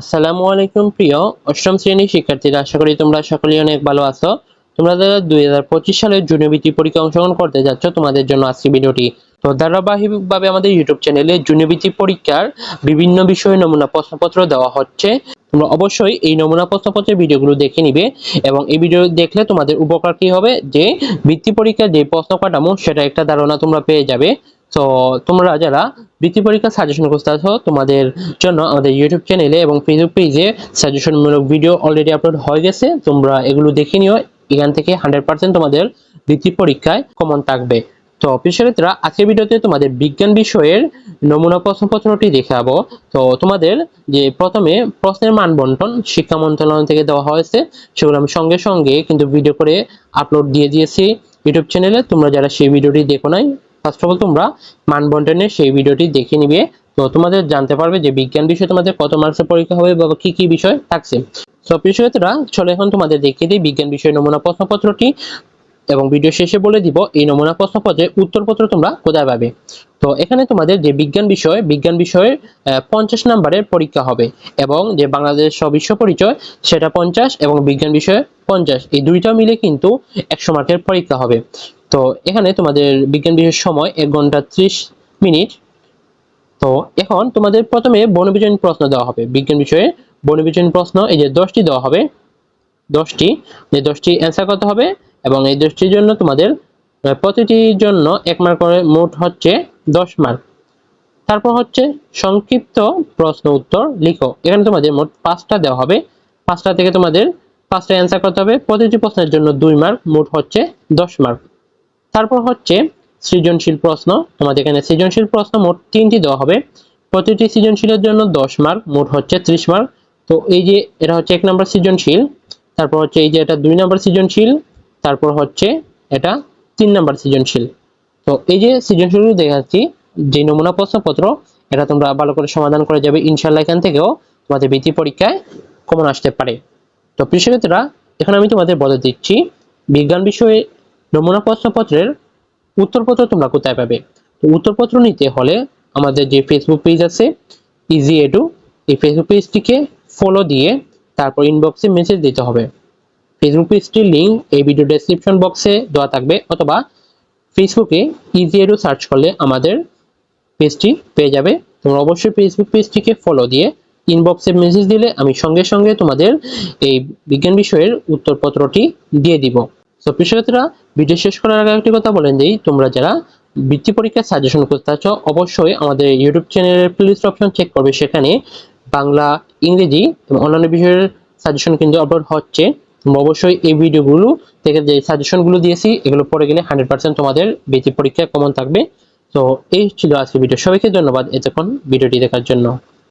আসসালামু আলাইকুম, প্রিয় অষ্টম শ্রেণির শিক্ষার্থীরা। আশা করি তোমরা সকলেই অনেক ভালো আছো। তোমরা যারা দুই হাজার পঁচিশ সালের জুনিয়র বৃত্তি পরীক্ষা অংশগ্রহণ করতে যাচ্ছ, তোমাদের জন্য আজকে ভিডিওটি। তো ধারাবাহিকভাবে আমাদের ইউটিউব চ্যানেলে জুনিয়র বৃত্তি পরীক্ষার বিভিন্ন বিষয়ে নমুনা প্রশ্নপত্র দেওয়া হচ্ছে। তোমরা অবশ্যই এই নমুনা প্রশ্নপত্রের ভিডিওগুলো দেখে নিবে এবং এই ভিডিও দেখলে তোমাদের উপকার কি হবে? যে বৃত্তি পরীক্ষার যে প্রশ্ন কাঠামো সেটা একটা ধারণা তোমরা পেয়ে যাবে। তো তোমরা যারা বৃত্তি পরীক্ষা সাজেশন করতে আছো, তোমাদের জন্য আমাদের ইউটিউব চ্যানেলে এবং ফেসবুক পেজে সাজেশনমূলক ভিডিও অলরেডি আপলোড হয়ে গেছে। তোমরা এগুলো দেখে নিও, এখান থেকে হান্ড্রেড পার্সেন্ট তোমাদের বৃত্তি পরীক্ষায় কমন থাকবে। তো পিছনেরা আজকের ভিডিওতে তোমাদের বিজ্ঞান বিষয়ের নমুনা প্রশ্নপত্রটি দেখাবো। তো তোমাদের যে প্রথমে প্রশ্নের মান বন্টন শিক্ষা মন্ত্রণালয় থেকে দেওয়া হয়েছে, সেগুলো আমি সঙ্গে সঙ্গে কিন্তু ভিডিও করে আপলোড দিয়ে দিয়েছি। ইউটিউব চ্যানেলে তোমরা যারা সেই ভিডিওটি দেখো নাই ফার্স্ট অফ অল তোমরা মান বন্টনের সেই ভিডিওটি দেখে নিবে। তো তোমাদের জানতে পারবে যে বিজ্ঞান বিষয়ে তোমাদের কত মার্কসের পরীক্ষা হবে বা কি কি বিষয় থাকছে। তো বিষয়টা চলো এখন তোমাদের দেখিয়ে দিই বিজ্ঞান বিষয়ের নমুনা প্রশ্নপত্রটি এবং ভিডিও শেষে বলে দিব, এই নমুনা প্রশ্নপত্রের উত্তরপত্র তোমরা কোথায় পাবে। তো এখানে তোমাদের যে বিজ্ঞান বিষয়, বিজ্ঞান বিষয়ের পঞ্চাশ নাম্বারের পরীক্ষা হবে এবং যে বাংলাদেশ বিশ্ব পরিচয়, সেটা পঞ্চাশ এবং বিজ্ঞান বিষয়ে পঞ্চাশ। এই দুইটা মিলে কিন্তু একশো মার্কের পরীক্ষা হবে। তো এখানে তোমাদের বিজ্ঞান বিষয়ের সময় এক ঘণ্টা ত্রিশ মিনিট। তো এখন তোমাদের প্রথমে বনবিজন প্রশ্ন দেওয়া হবে। বিজ্ঞান বিষয়ে বনবিজন প্রশ্ন এই যে দশটি দেওয়া হবে। দশটি। যে দশটি অ্যান্সার করতে হবে এবং এই দশটির জন্য তোমাদের প্রতিটির জন্য এক মার্ক করে মোট হচ্ছে দশ মার্ক তারপর হচ্ছে সংক্ষিপ্ত প্রশ্ন উত্তর লিখো। এখানে তোমাদের মোট পাঁচটা দেওয়া হবে। পাঁচটা থেকে তোমাদের পাঁচটা অ্যান্সার করতে হবে। প্রতিটি প্রশ্নের জন্য দুই মার্ক মোট হচ্ছে দশ মার্ক তারপর হচ্ছে সৃজনশীল প্রশ্ন। তোমাদের এখানে সৃজনশীল প্রশ্ন মোট তিনটি দেওয়া হবে। প্রতিটি সৃজনশীলের জন্য দশ মার্ক মোট হচ্ছে ত্রিশ মার্ক তো এই যে এটা হচ্ছে এক নম্বর সৃজনশীল, তারপর হচ্ছে এই যে এটা দুই নম্বর সৃজনশীল, তারপর হচ্ছে এটা তিন নম্বর সৃজনশীল। তো এই যে সৃজনশীলগুলো দেখাচ্ছি, যে নমুনা প্রশ্নপত্র, এটা তোমরা ভালো করে সমাধান করে যাবে। ইনশাল্লাহ এখান থেকেও তোমাদের বৃত্তি পরীক্ষায় কমন আসতে পারে। তো কৃষকরা এখন আমি তোমাদের বলে দিচ্ছি, বিজ্ঞান বিষয়ে নমুনা প্রশ্নপত্রের উত্তরপত্র তোমরা কোথায় পাবে? তো উত্তরপত্র নিতে হলে আমাদের যে ফেসবুক পেজ আছে ইজি এডু এই ফেসবুক পেজটিকে ফলো দিয়ে তারপর ইনবক্সে মেসেজ দিতে হবে। ফেসবুক পেজটির লিঙ্ক এই ভিডিও ডেসক্রিপশন বক্সে দেওয়া থাকবে অথবা ফেসবুকে ইজি এডু সার্চ করলে আমাদের পেজটি পেয়ে যাবে। তোমরা অবশ্যই ফেসবুক পেজটিকে ফলো দিয়ে ইনবক্সে মেসেজ দিলে আমি সঙ্গে সঙ্গে তোমাদের এই বিজ্ঞান বিষয়ের উত্তরপত্রটি দিয়ে দিব। তো কৃষকরা ভিডিও শেষ করার আগে একটি কথা বলেন দিই তোমরা যারা বৃত্তি পরীক্ষার সাজেশন করতে চাচ্ছ, অবশ্যই আমাদের ইউটিউব চ্যানেলের প্লেলিস্ট অপশন চেক করবে। সেখানে বাংলা, ইংরেজি এবং অন্যান্য বিষয়ের সাজেশন কিন্তু আপলোড হচ্ছে। তোমরা অবশ্যই এই ভিডিওগুলো থেকে যে সাজেশনগুলো দিয়েছি, এগুলো পড়ে গেলে হান্ড্রেড পার্সেন্ট তোমাদের বৃত্তি পরীক্ষায় কমন থাকবে। তো এই ছিল আজকের ভিডিও সবাইকে ধন্যবাদ এতক্ষণ ভিডিওটি দেখার জন্য।